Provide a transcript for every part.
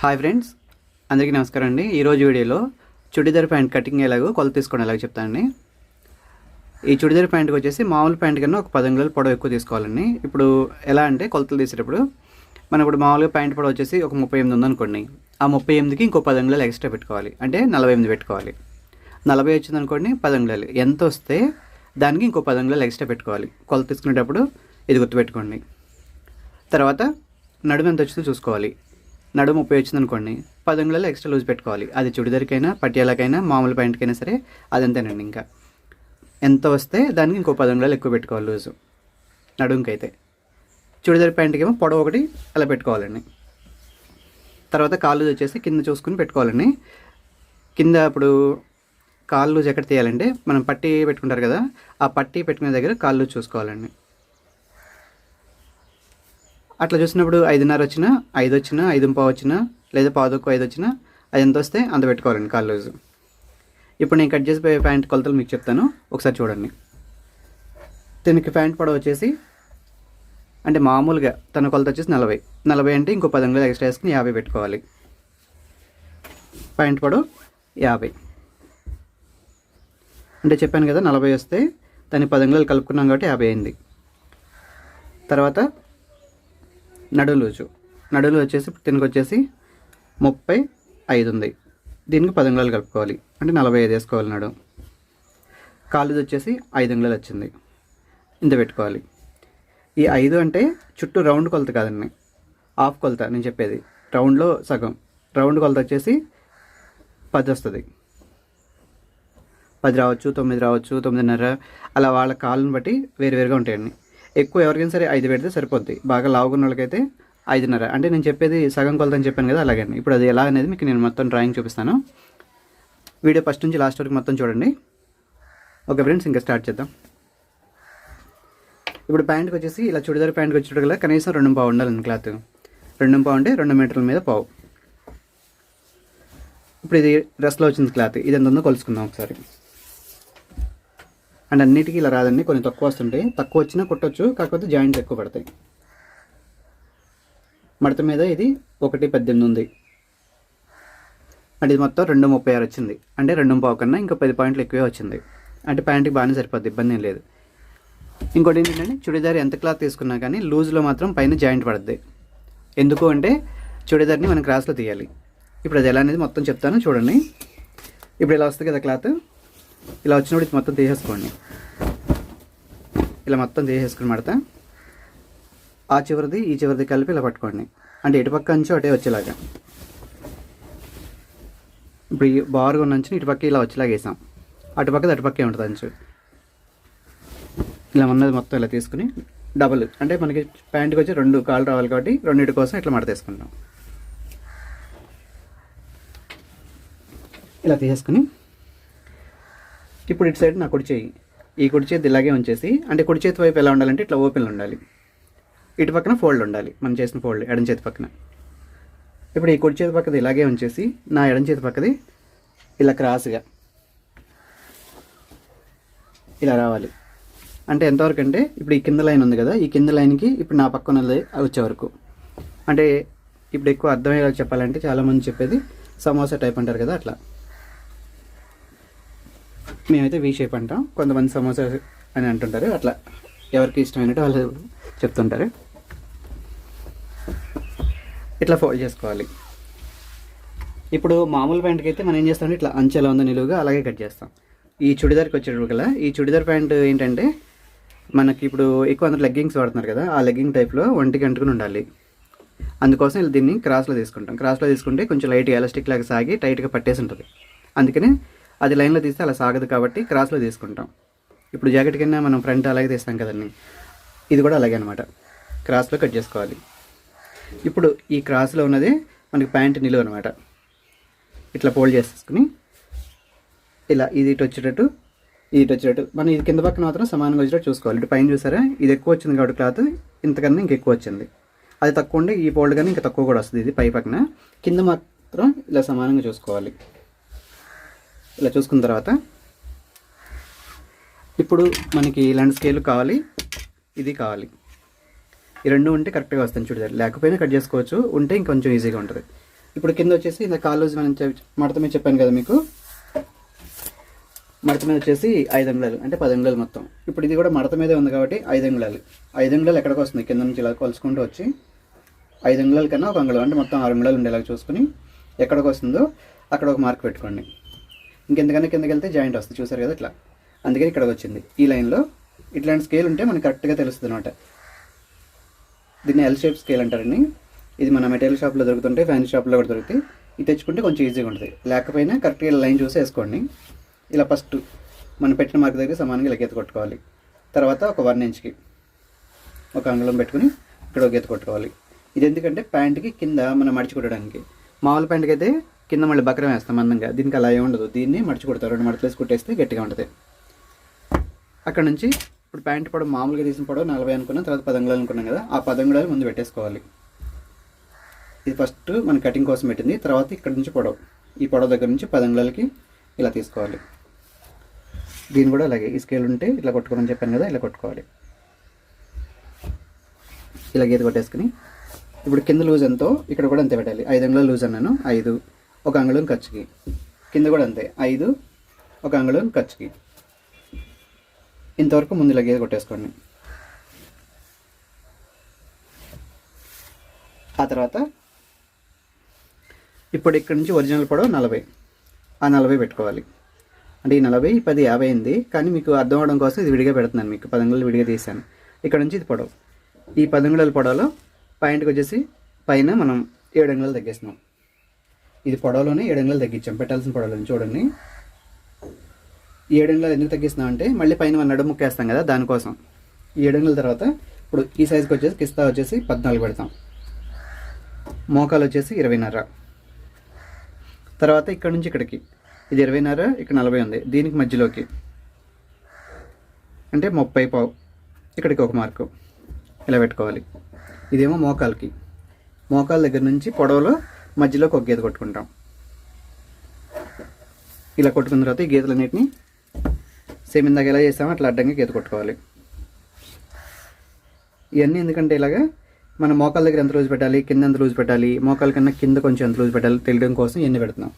Hi friends అందరికీ నమస్కారం అండి. ఈరోజు వీడియోలో చుడిదార్ ప్యాంట్ కటింగ్ ఎలాగో కొలత తీసుకోండి ఎలాగో చెప్తానండి. ఈ చుడిదార్ ప్యాంట్కి వచ్చేసి మామూలు ప్యాంట్ కన్నా ఒక పది అంగుళాలు పొడవు ఎక్కువ తీసుకోవాలండి. ఇప్పుడు ఎలా అంటే కొలతలు తీసేటప్పుడు మనం ఇప్పుడు మామూలుగా ప్యాంట్ పొడవు వచ్చేసి ఒక ముప్పై ఎనిమిది ఉందనుకోండి. ఆ ముప్పై ఎనిమిదికి ఇంకో పది అంగుళాలు ఎక్స్ట్రా పెట్టుకోవాలి. అంటే నలభై ఎనిమిది పెట్టుకోవాలి. నలభై వచ్చింది అనుకోండి పది అంగుళాలు ఎంత వస్తే దానికి ఇంకో పది అంగుళాలు ఎక్స్ట్రా పెట్టుకోవాలి. కొలత తీసుకునేటప్పుడు ఇది గుర్తుపెట్టుకోండి. తర్వాత నడుము ఎంత వచ్చిందో చూసుకోవాలి. నడుము ఉపయోగించింది అనుకోండి పది అంగుళాలు ఎక్స్ట్రా లూజ్ పెట్టుకోవాలి. అది చుడిదరికైనా పటియాలకైనా మామూలు ప్యాంట్కైనా సరే అదంతేనండి ఇంకా. ఎంత వస్తే దానికి ఇంకో పది అంగుళాలు ఎక్కువ పెట్టుకోవాలి లూజు నడుముకైతే. చుడిదార్ ప్యాంట్కి ఏమో పొడవు ఒకటి అలా పెట్టుకోవాలండి. తర్వాత కాళ్ళు వచ్చేసి కింద చూసుకుని పెట్టుకోవాలండి. కింద ఇప్పుడు కాళ్ళు ఎక్కడ తీయాలంటే మనం పట్టీ పెట్టుకుంటారు కదా ఆ పట్టీ పెట్టుకునే దగ్గర కాళ్ళు చూసుకోవాలండి. అట్లా చూసినప్పుడు ఐదున్నర వచ్చిన ఐదు వచ్చిన ఐదు పావు వచ్చిన లేదా పావు ఐదు వచ్చిన అది ఎంత వస్తే అంత పెట్టుకోవాలండి కాల్ లూజు. ఇప్పుడు నేను కట్ చేసిపోయే ప్యాంట్ కొలతలు మీకు చెప్తాను. ఒకసారి చూడండి. దీనికి ప్యాంట్ పొడవు వచ్చేసి అంటే మామూలుగా తన కొలత వచ్చేసి నలభై. నలభై అంటే ఇంకో పది అంగులు ఎక్స్ట్రా వేసుకుని యాభై పెట్టుకోవాలి. ప్యాంట్ పొడవు యాభై. అంటే చెప్పాను కదా నలభై వస్తే దాన్ని పది అంగుళాలు కలుపుకున్నాం కాబట్టి యాభై అయింది. తర్వాత నడులూజు. నడులు వచ్చేసి దీనికి వచ్చేసి ముప్పై ఐదు ఉంది. దీనికి పది అంగుళాలు కలుపుకోవాలి. అంటే నలభై ఐదు వేసుకోవాలి నడు. కాలుది వచ్చేసి ఐదు అంగుళాలు వచ్చింది. ఇంత పెట్టుకోవాలి. ఈ ఐదు అంటే చుట్టూ రౌండ్ కొలత కాదండి. హాఫ్ కొలత నేను చెప్పేది. రౌండ్లో సగం. రౌండ్ కొలత వచ్చేసి పది వస్తుంది. పది రావచ్చు తొమ్మిది రావచ్చు తొమ్మిదిన్నర. అలా వాళ్ళ కాళ్ళని బట్టి వేరువేరుగా ఉంటాయండి. ఎక్కువ ఎవరికైనా సరే ఐదు పెడితే సరిపోద్ది. బాగా లావుకున్న వాళ్ళకైతే ఐదున్నర. అంటే నేను చెప్పేది సగం కొలతని చెప్పాను కదా అలాగే ఇప్పుడు అది ఎలా అనేది మీకు నేను మొత్తం డ్రాయింగ్ చూపిస్తాను. వీడియో ఫస్ట్ నుంచి లాస్ట్ వరకు మొత్తం చూడండి. ఓకే ఫ్రెండ్స్ ఇంకా స్టార్ట్ చేద్దాం. ఇప్పుడు ప్యాంట్కి వచ్చేసి ఇలా చుడిదార్ ప్యాంట్కి వచ్చేటప్పుడు కనీసం రెండు పావు ఉండాలండి క్లాత్ రెండు పావు అంటే రెండు మీటర్ల మీద పావు. ఇప్పుడు ఇది డ్రెస్లో వచ్చింది క్లాత్ ఇది ఎంత ఉందో కొలుసుకుందాం ఒకసారి. అండ్ అన్నిటికీ ఇలా రాదండి కొన్ని తక్కువ వస్తుంటాయి. తక్కువ వచ్చినా కుట్టచ్చు కాకపోతే జాయింట్స్ ఎక్కువ పడతాయి. మడత మీద ఇది ఒకటి పద్దెనిమిది ఉంది. అంటే ఇది మొత్తం రెండు ముప్పై ఆరు వచ్చింది. అంటే రెండు పావు కన్నా ఇంకా పది పాయింట్లు ఎక్కువే వచ్చింది. అంటే ప్యాంట్కి బాగానే సరిపోద్ది ఇబ్బంది ఏం లేదు. ఇంకోటి ఏంటంటే చుడిదార్ ఎంత క్లాత్ తీసుకున్నా కానీ లూజ్లో మాత్రం పైన జాయింట్ పడుద్ది. ఎందుకు అంటే చుడిదార్ని మనం క్రాస్లో తీయాలి. ఇప్పుడు అది ఎలా అనేది మొత్తం చెప్తాను చూడండి. ఇప్పుడు ఇలా వస్తుంది కదా క్లాత్? ఇలా వచ్చినప్పుడు ఇది మొత్తం తీసేసుకోండి. ఇలా మొత్తం తీసేసుకుని మడత ఆ చివరిది ఈ చివరిది కలిపి ఇలా పట్టుకోండి. అంటే ఇటుపక్క అంచు అటే వచ్చేలాగా. ఇప్పుడు ఈ బారుగా ఉన్న అంచుని ఇటుపక్క ఇలా వచ్చేలాగా వేసాం. అటుపక్కది అటుపక్కే ఉంటుంది అంచు. ఇలా ఉన్నది మొత్తం ఇలా తీసుకుని డబుల్. అంటే మనకి ప్యాంట్కి వచ్చి రెండు కాళ్ళు రావాలి కాబట్టి రెండింటి కోసం ఇట్లా మడత తీసుకుంటాం ఇలా తీసేసుకుని ఇప్పుడు ఇటు సైడ్ నా కుడి చేయి. ఈ కుడి చేతి ఇలాగే ఉంచేసి అంటే కుడి చేతి వైపు ఎలా ఉండాలంటే ఇట్లా ఓపెన్ ఉండాలి. ఇటు పక్కన ఫోల్డ్ ఉండాలి మనం చేసిన ఫోల్డ్ ఎడం చేతి పక్కన. ఇప్పుడు ఈ కుడి చేతి పక్కది ఇలాగే ఉంచేసి నా ఎడం చేతి పక్కది ఇలా క్రాస్గా. ఇలా రావాలి. అంటే ఎంతవరకు అంటే ఇప్పుడు ఈ కింద లైన్ ఉంది కదా ఈ కింద లైన్కి ఇప్పుడు నా పక్కన ఉన్నది వచ్చే వరకు. అంటే ఇప్పుడు ఎక్కువ అర్థమయ్యేలా చెప్పాలంటే చాలామంది చెప్పేది సమోసా టైప్ అంటారు కదా అట్లా. మేమైతే వీ షేప్ అంటాం. కొంతమంది సమోసా అని అంటుంటారు. అట్లా ఎవరికి ఇష్టమైనట్టు వాళ్ళు చెప్తుంటారు. ఇట్లా ఫోల్డ్ చేసుకోవాలి. ఇప్పుడు మామూలు ప్యాంట్కి అయితే మనం ఏం చేస్తామంటే ఇట్లా అంచెలా ఉందో నిలువుగా అలాగే కట్ చేస్తాం. ఈ చుడిదార్కి వచ్చేటప్పుడు ఈ చుడిదార్ ప్యాంట్ ఏంటంటే మనకి ఇప్పుడు ఎక్కువ అందరు లెగ్గింగ్స్ వాడుతున్నారు కదా ఆ లెగ్గింగ్ టైప్లో ఒంటికి అంటుకుని ఉండాలి. అందుకోసం దీన్ని క్రాస్లో తీసుకుంటాం. క్రాస్లో తీసుకుంటే కొంచెం లైట్ ఎలాస్టిక్ లాగా సాగి టైట్గా పట్టేసి ఉంటుంది. అందుకని అది లైన్లో తీస్తే అలా సాగదు కాబట్టి క్రాస్లో తీసుకుంటాం. ఇప్పుడు జాకెట్ కింద మనం ఫ్రంట్ అలాగే తీస్తాం కదండి. ఇది కూడా అలాగే అనమాట క్రాస్లో కట్ చేసుకోవాలి. ఇప్పుడు ఈ క్రాస్లో ఉన్నది మనకి ప్యాంట్ నిలువ అనమాట ఇట్లా ఫోల్డ్ చేసుకుని ఇలా ఇది ఇటు వచ్చేటట్టు ఇది ఇటు వచ్చేటట్టు. మనం ఇది కింద పక్కన మాత్రం సమానంగా వచ్చేటట్టు చూసుకోవాలి. ఇటు పైన చూసారా? ఇది ఎక్కువ వచ్చింది కాబట్టి క్లాత్ ఇంతకన్నా ఇంకెక్కువ వచ్చింది. అది తక్కువ ఉంటే ఈ ఫోల్డ్ కానీ ఇంకా తక్కువ కూడా వస్తుంది. ఇది పై పక్కన. కింద మాత్రం ఇలా సమానంగా చూసుకోవాలి. ఇలా చూసుకున్న తర్వాత ఇప్పుడు మనకి ఇలాంటి స్కేల్ కావాలి ఇది కావాలి. ఈ రెండు ఉంటే కరెక్ట్గా వస్తుంది చూడదారు లేకపోయినా కట్ చేసుకోవచ్చు ఉంటే ఇంకొంచెం ఈజీగా ఉంటుంది. ఇప్పుడు కింద వచ్చేసి ఇంత కాలు మనం మడత మీద చెప్పాను కదా మీకు? మడత మీద వచ్చేసి ఐదు అంగుళాలు అంటే పది అంగుళాలు మొత్తం. ఇప్పుడు ఇది కూడా మడత మీదే ఉంది కాబట్టి ఐదు అంగుళాలు. ఐదు అంగుళాలు ఎక్కడికి వస్తుంది కింద నుంచి ఇలా కొలుచుకుంటూ వచ్చి ఐదు అంగుళాల కన్నా ఒక అంగుళం అంటే మొత్తం ఆరు అంగుళాలు ఉండేలాగా చూసుకుని ఎక్కడికి వస్తుందో అక్కడ ఒక మార్క్ పెట్టుకోండి. ఇంకెంతకన్నా కిందకి వెళ్తే జాయింట్ వస్తుంది. చూసారు కదా ఇట్లా. అందుకని ఇక్కడికి వచ్చింది. ఈ లైన్లో ఇట్లాంటి స్కేల్ ఉంటే మనకి కరెక్ట్గా తెలుస్తుంది అనమాట దీన్ని ఎల్ షేప్ స్కేల్ అంటారండి. ఇది మన మెటీరియల్ షాప్లో దొరుకుతుంటే ఫ్యాన్సీ షాప్లో కూడా దొరుకుతాయి. ఇది తెచ్చుకుంటే కొంచెం ఈజీగా ఉంటుంది. లేకపోయినా కరెక్ట్గా లైన్ చూసి వేసుకోండి. ఇలా ఫస్ట్ మనం పెట్టిన మార్క్ దగ్గర సమానంగా ఇలా గీత కొట్టుకోవాలి. తర్వాత ఒక వన్ ఇంచ్కి ఒక అంగుళం పెట్టుకుని ఇక్కడ ఒక గీత కొట్టుకోవాలి. ఇది ఎందుకంటే ప్యాంట్కి కింద మనం మడిచి కుట్టడానికి. మామూలు ప్యాంట్కి అయితే కింద మళ్ళీ బక్రం వేస్తాం అందంగా. దీనికి అలా ఉండదు. దీన్ని మడిచి కొడతారు. రెండు మడతలేసి కుట్టేస్తే గట్టిగా ఉంటుంది. అక్కడ నుంచి ఇప్పుడు ప్యాంట్ పొడవు మామూలుగా తీసిన పొడవు నలభై అనుకున్నాం. తర్వాత పదంగుళాలు అనుకున్నాం కదా ఆ పదంగుళాలు ముందు పెట్టేసుకోవాలి. ఇది ఫస్ట్ మన కటింగ్ కోసం పెట్టింది. తర్వాత ఇక్కడ నుంచి పొడవు. ఈ పొడవు దగ్గర నుంచి పదంగుళాలకి ఇలా తీసుకోవాలి. దీన్ని కూడా అలాగే. ఈ స్కేల్ ఉంటే ఇలా కొట్టుకోమని చెప్పాను కదా ఇలా కొట్టుకోవాలి. ఇలా గీత కొట్టేసుకుని. ఇప్పుడు కింద లూజ్ ఎంతో ఇక్కడ కూడా అంతే పెట్టాలి. ఐదు అంగుళాలు లూజ్ అన్నాను. ఐదు. ఒక అంగుళం ఖర్చుకి కింద కూడా అంతే. ఐదు ఒక అంగుళం ఖర్చుకి ఇంతవరకు ముందు ఇలా కొట్టేసుకోండి. ఆ తర్వాత ఇప్పుడు ఇక్కడ నుంచి ఒరిజినల్ పొడవు నలభై. ఆ నలభై పెట్టుకోవాలి. అంటే ఈ నలభై పది యాభై అయింది. కానీ మీకు అర్థం అవడం కోసం ఇది విడిగా పెడుతున్నాను మీకు. పదంగులు విడిగా తీసాను ఇక్కడ నుంచి ఇది పొడవు. ఈ పదంగుళాల పొడవలో పాయింట్కి వచ్చేసి పైన మనం ఏడు అంగుళాలు తగ్గిస్తున్నాం. ఇది పొడవలోనే ఏడు తగ్గించాం. పెట్టాల్సిన పొడవులో చూడండి. ఈ ఏడు ఎందుకు తగ్గిస్తున్నాం అంటే మళ్ళీ పైన మన నడుము ముక్కేస్తాం కదా దానికోసం. ఈ ఏడు తర్వాత ఇప్పుడు ఈ సైజుకి వచ్చేసి కిస్తా వచ్చేసి పద్నాలుగు పెడతాం. మోకాలు వచ్చేసి ఇరవైన్నర. తర్వాత ఇక్కడ నుంచి ఇక్కడికి. ఇది ఇరవైన్నర ఇక్కడ నలభై ఉంది. దీనికి మధ్యలోకి. అంటే ముప్పై పావు. ఇక్కడికి ఒక మార్కు. ఇలా పెట్టుకోవాలి. ఇదేమో మోకాలకి. మోకాల దగ్గర నుంచి పొడవలో మధ్యలోకి ఒక గీత కొట్టుకుంటాం. ఇలా కొట్టుకున్న తర్వాత ఈ గీతలన్నిటిని సేమ్ ఇందాక ఎలా చేసామో అట్లా అడ్డంగా గీత కొట్టుకోవాలి. ఇవన్నీ ఎందుకంటే ఇలాగా మన మోకాల దగ్గర ఎంత రోజు పెట్టాలి కింద ఎంత రోజు పెట్టాలి మోకాల కన్నా కింద కొంచెం ఎంత రోజు పెట్టాలి తెలియడం కోసం ఇవన్నీ పెడుతున్నాం.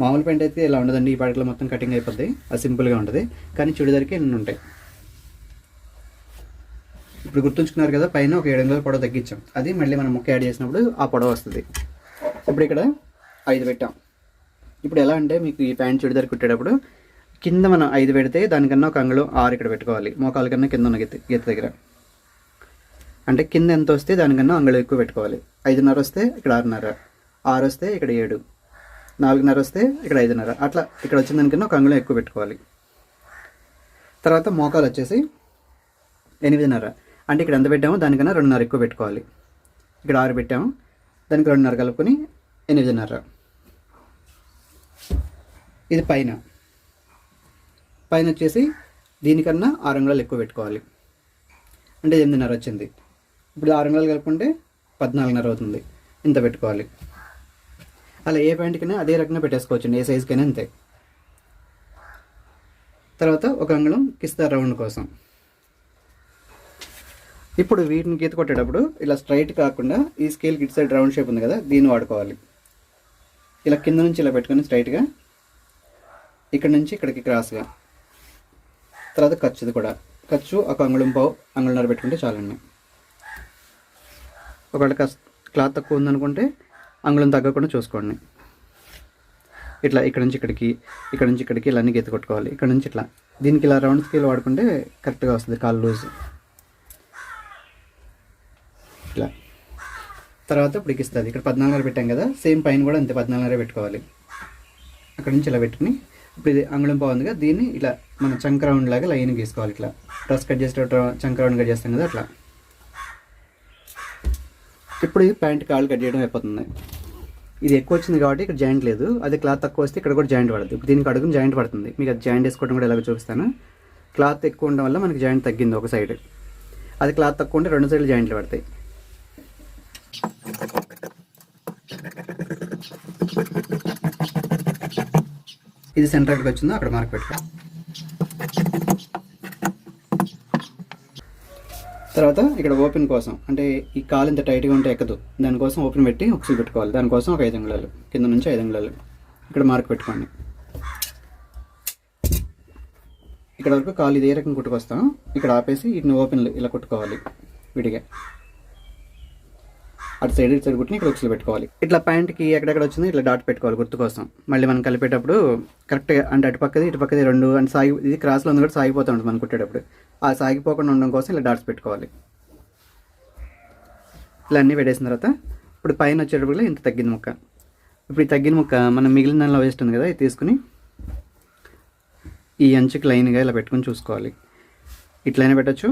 మామూలు పెయింట్ అయితే ఇలా ఉండదండి ఈ పాటిలో మొత్తం కటింగ్ అయిపోద్ది అది సింపుల్గా ఉంటుంది కానీ చుడిదారికి ఎన్ని ఉంటాయి. ఇప్పుడు గుర్తుంచుకున్నారు కదా పైన ఒక ఏడు వందల పొడవు తగ్గించాం. అది మళ్ళీ మనం ముక్క యాడ్ చేసినప్పుడు ఆ పొడవు వస్తుంది. ఇప్పుడు ఇక్కడ ఐదు పెట్టాం. ఇప్పుడు ఎలా అంటే మీకు ఈ ప్యాంట్ చుడిదార్ కుట్టేటప్పుడు కింద మనం ఐదు పెడితే దానికన్నా ఒక అంగుళం ఆరు ఇక్కడ పెట్టుకోవాలి. మోకాల కన్నా కింద ఉన్న గీత గీత దగ్గర. అంటే కింద ఎంత వస్తే దానికన్నా అంగుళం ఎక్కువ పెట్టుకోవాలి. ఐదున్నర వస్తే ఇక్కడ ఆరున్నర. ఆరు వస్తే ఇక్కడ ఏడు. నాలుగున్నర వస్తే ఇక్కడ ఐదున్నర. అట్లా ఇక్కడ వచ్చిన దానికన్నా ఒక అంగుళం ఎక్కువ పెట్టుకోవాలి. తర్వాత మోకాలు వచ్చేసి ఎనిమిదిన్నర. అంటే ఇక్కడ ఎంత పెట్టామో దానికన్నా రెండున్నర ఎక్కువ పెట్టుకోవాలి. ఇక్కడ ఆరు పెట్టాము. దానికి రెండున్నర కలుపుకొని ఎనిమిదిన్నర. ఇది పైన. పైన వచ్చేసి దీనికన్నా ఆరు అంగుళాలు ఎక్కువ పెట్టుకోవాలి. అంటే ఎనిమిదిన్నర వచ్చింది. ఇప్పుడు ఆరు అంగుళాలు కలుపుకుంటే పద్నాలుగున్నర అవుతుంది. ఇంత పెట్టుకోవాలి. అలా ఏ ప్యాంట్కైనా అదే రకంగా పెట్టేసుకోవచ్చు ఏ సైజుకైనా అంతే. తర్వాత ఒక అంగుళం కిస్తా రౌండ్ కోసం. ఇప్పుడు వీటిని గీత కొట్టేటప్పుడు ఇలా స్ట్రైట్ కాకుండా ఈ స్కేల్ ఇటు సైడ్ రౌండ్ షేప్ ఉంది కదా దీన్ని వాడుకోవాలి. ఇలా కింద నుంచి ఇలా పెట్టుకొని స్ట్రైట్గా ఇక్కడ నుంచి ఇక్కడికి క్రాస్గా తర్వాత ఖర్చుది కూడా. ఖర్చు ఒక అంగుళం పావు అంగుళన్నర పెట్టుకుంటే చాలండి. ఒకవేళ క్లాత్ తక్కువ ఉందనుకుంటే అంగుళం తగ్గకుండా చూసుకోండి. ఇట్లా ఇక్కడ నుంచి ఇక్కడికి ఇక్కడ నుంచి ఇక్కడికి ఇలా అన్ని గీత కొట్టుకోవాలి. ఇక్కడ నుంచి ఇట్లా. దీనికి ఇలా రౌండ్ స్కేల్ వాడుకుంటే కరెక్ట్గా వస్తుంది కాలు లూజ్ ఇట్లా. తర్వాత ఇప్పుడు ఇస్తుంది ఇక్కడ పద్నాలుగున్నర పెట్టాం కదా సేమ్ పైన కూడా అంతే పద్నాలుగున్నర పెట్టుకోవాలి. అక్కడ నుంచి ఇలా పెట్టుకుని ఇప్పుడు ఇది అంగుళం బాగుందిగా దీన్ని ఇలా మన చంక రౌండ్ లాగా లైన్ గీసుకోవాలి ఇట్లా. డ్రెస్ కట్ చేసేటప్పుడు చంక రౌండ్ కట్ చేస్తాం కదా అట్లా. ఇప్పుడు ఇది ప్యాంట్ కాళ్ళు కట్ చేయడం అయిపోతుంది. ఇది ఎక్కువ వచ్చింది కాబట్టి ఇక్కడ జాయింట్ లేదు. అదే క్లాత్ తక్కువ వస్తే ఇక్కడ కూడా జాయింట్ పడుతుంది ఇప్పుడు దీనికి అడుగుని జాయింట్ పడుతుంది. మీకు అది జాయింట్ వేసుకోవడం కూడా ఎలాగో చూపిస్తాను. క్లాత్ ఎక్కువ ఉండడం వల్ల మనకి జాయింట్ తగ్గింది ఒక సైడ్. అది క్లాత్ తక్కువ ఉంటే రెండు సైడ్లు జాయింట్లు పడతాయి. ఇది సెంటర్ ఎక్కడికి వచ్చిందో? అక్కడ మార్క్ పెట్టుకో. తర్వాత ఇక్కడ ఓపెన్ కోసం అంటే ఈ కాలు ఇంత టైట్గా ఉంటే ఎక్కదు. దానికోసం ఓపెన్ పెట్టి ఉక్సులు పెట్టుకోవాలి. దానికోసం ఒక ఐదు అంగుళాలు కింద నుంచి ఐదు అంగుళాలు. ఇక్కడ మార్క్ పెట్టుకోండి. ఇక్కడ వరకు కాలు ఇదే రకం కుట్టుకొస్తాం. ఇక్కడ ఆపేసి వీటిని ఓపెన్లు ఇలా కుట్టుకోవాలి విడిగా. అటు సైడ్ ఇటు సైడ్ కుట్టిన ఇక్కడ ఉక్సులు పెట్టుకోవాలి. ఇట్లా ప్యాంట్కి ఎక్కడెక్కడ వచ్చింది ఇట్లా డాట్ పెట్టుకోవాలి గుర్తు కోసం మళ్ళీ మనం కలిపేటప్పుడు కరెక్ట్గా అంటే అటు పక్కది ఇటు పక్కది రెండు అంటే సాగి ఇది క్రాస్లో ఉంది కూడా సాగిపోతూ ఉంటుంది మనం కుట్టేటప్పుడు. ఆ సాగిపోకుండా ఉండడం కోసం ఇలా డాట్స్ పెట్టుకోవాలి. ఇలా అన్నీ పెట్టేసిన తర్వాత ఇప్పుడు పైన వచ్చేటప్పుడు ఇంత తగ్గింది ముక్క. ఇప్పుడు ఈ తగ్గిన ముక్క మనం మిగిలిన వేస్ట్ ఉంది కదా ఇది తీసుకుని ఈ అంచుకి లైన్గా ఇలా పెట్టుకుని చూసుకోవాలి. ఇట్లయినా పెట్టచ్చు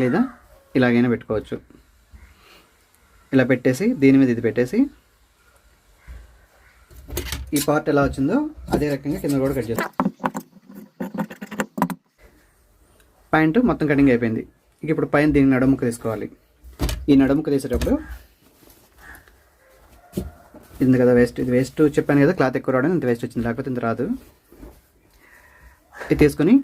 లేదా ఇలాగైనా పెట్టుకోవచ్చు. ఇలా పెట్టేసి దీని మీద ఇది పెట్టేసి ఈ పార్ట్ ఎలా వచ్చిందో అదే రకంగా కింద కూడా కట్ చేస్తాం. ప్యాంటు మొత్తం కటింగ్ అయిపోయింది. ఇక ఇప్పుడు పైన దీని నడుముక్క తీసుకోవాలి. ఈ నడుముక్క తీసేటప్పుడు ఇది కదా వేస్ట్ ఇది వేస్ట్ చెప్పాను కదా క్లాత్ ఎక్కువ రావడం ఇంత వేస్ట్ వచ్చింది. లేకపోతే ఇంత రాదు. ఇది తీసుకొని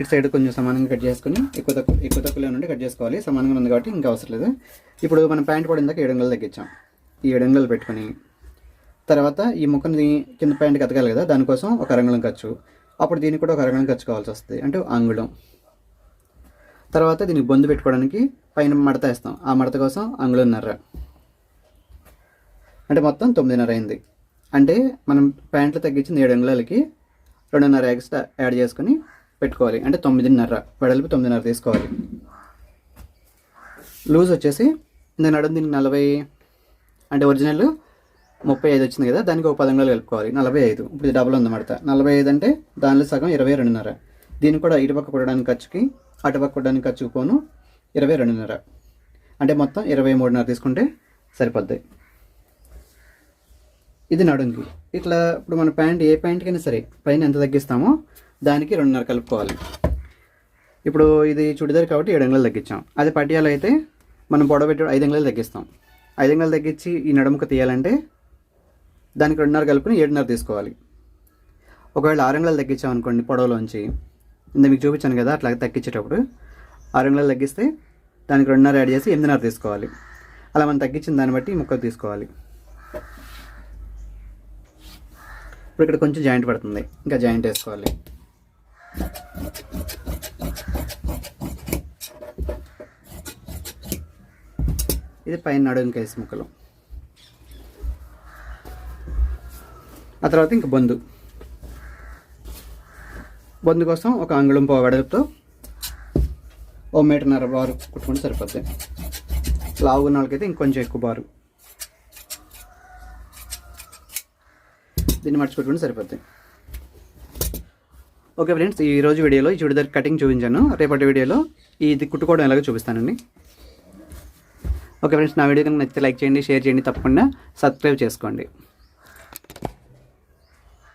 ఇటు సైడ్ కొంచెం సమానంగా కట్ చేసుకుని ఎక్కువ తక్కువ ఎక్కువ తక్కువలో నుండి కట్ చేసుకోవాలి. సమానంగా ఉంది కాబట్టి ఇంకా అవసరం లేదు. ఇప్పుడు మనం ప్యాంట్ కూడా ఇందాక ఏడు తగ్గించాం. ఈ ఏడు పెట్టుకొని తర్వాత ఈ ముక్కని కింద ప్యాంట్కి అతకాలి కదా దానికోసం ఒక అరంగుళం ఖర్చు. అప్పుడు దీనికి కూడా ఒక అరంగుళం ఖర్చు కావాల్సి వస్తుంది. అంటే అంగుళం. తర్వాత దీనికి బొందు పెట్టుకోవడానికి పైన మడత వేస్తాం. ఆ మడత కోసం అంగుళన్నర. అంటే మొత్తం తొమ్మిదిన్నర అయింది. అంటే మనం ప్యాంట్లు తగ్గించింది ఏడు అంగుళాలకి రెండున్నర ఎక్స్ట్రా యాడ్ చేసుకొని పెట్టుకోవాలి. అంటే తొమ్మిదిన్నర వెడల్పు తొమ్మిదిన్నర తీసుకోవాలి. లూజ్ వచ్చేసి ఇంత నడుము దీనికి నలభై అంటే ఒరిజినల్ ముప్పై ఐదు వచ్చింది కదా దానికి ఒక పదంగా కలుపుకోవాలి. నలభై ఐదు ఇప్పుడు ఇది డబుల్ ఉందన్నమాట నలభై ఐదు అంటే దానిలో సగం ఇరవై రెండున్నర. దీన్ని కూడా ఇటుపక్క కొట్టడానికి ఖర్చుకి అటుపక్క కొట్టడానికి ఖర్చుకు పోను ఇరవై రెండున్నర. అంటే మొత్తం ఇరవై మూడున్నర తీసుకుంటే సరిపోద్ది. ఇది నడుంకి. ఇట్లా ఇప్పుడు మన ప్యాంట్ ఏ ప్యాంట్కైనా సరే పైన ఎంత తగ్గిస్తామో దానికి రెండున్నర కలుపుకోవాలి. ఇప్పుడు ఇది చుడిదార్ కాబట్టి ఏడు అంగుళాలు తగ్గించాం. అదే పటియాలు అయితే మనం పొడవ పెట్టి ఐదు అంగుళాలు తగ్గిస్తాం. ఐదు అంగుళాలు తగ్గించి ఈ నడుముక తీయాలంటే దానికి రెండున్నర కలుపుని ఏడున్నర తీసుకోవాలి. ఒకవేళ ఆరు అంగుళాలు తగ్గించాం అనుకోండి పొడవలోంచి. ఇంత మీకు చూపించాను కదా అట్లా తగ్గించేటప్పుడు. ఆరు అంగుళాలు తగ్గిస్తే దానికి రెండున్నర యాడ్ చేసి ఎనిమిదిన్నర తీసుకోవాలి. అలా మనం తగ్గించిన దాన్ని బట్టి ముక్కలు తీసుకోవాలి. ఇప్పుడు ఇక్కడ కొంచెం జాయింట్ పడుతుంది. ఇంకా జాయింట్ వేసుకోవాలి. ఇది పైన నడుము కేసు ముక్కలు. ఆ తర్వాత ఇంక బొందు. బొందు కోసం ఒక అంగుళం పావు వెడల్పుతో ఓ మీటర్న్నర బారు కుట్టుకుంటే సరిపోద్ది. లావున్న వాళ్ళకైతే ఇంకొంచెం ఎక్కువ బారు. దీన్ని మర్చిపెట్టుకుంటే సరిపోద్ది. ఓకే ఫ్రెండ్స్ ఈ రోజు వీడియోలో ఈ చుడిదార్ కటింగ్ చూపించాను. రేపటి వీడియోలో ఇది కుట్టుకోవడం ఎలాగో చూపిస్తానండి. ఓకే ఫ్రెండ్స్ నా వీడియో కనుక నచ్చితే లైక్ చేయండి షేర్ చేయండి తప్పకుండా సబ్స్క్రైబ్ చేసుకోండి.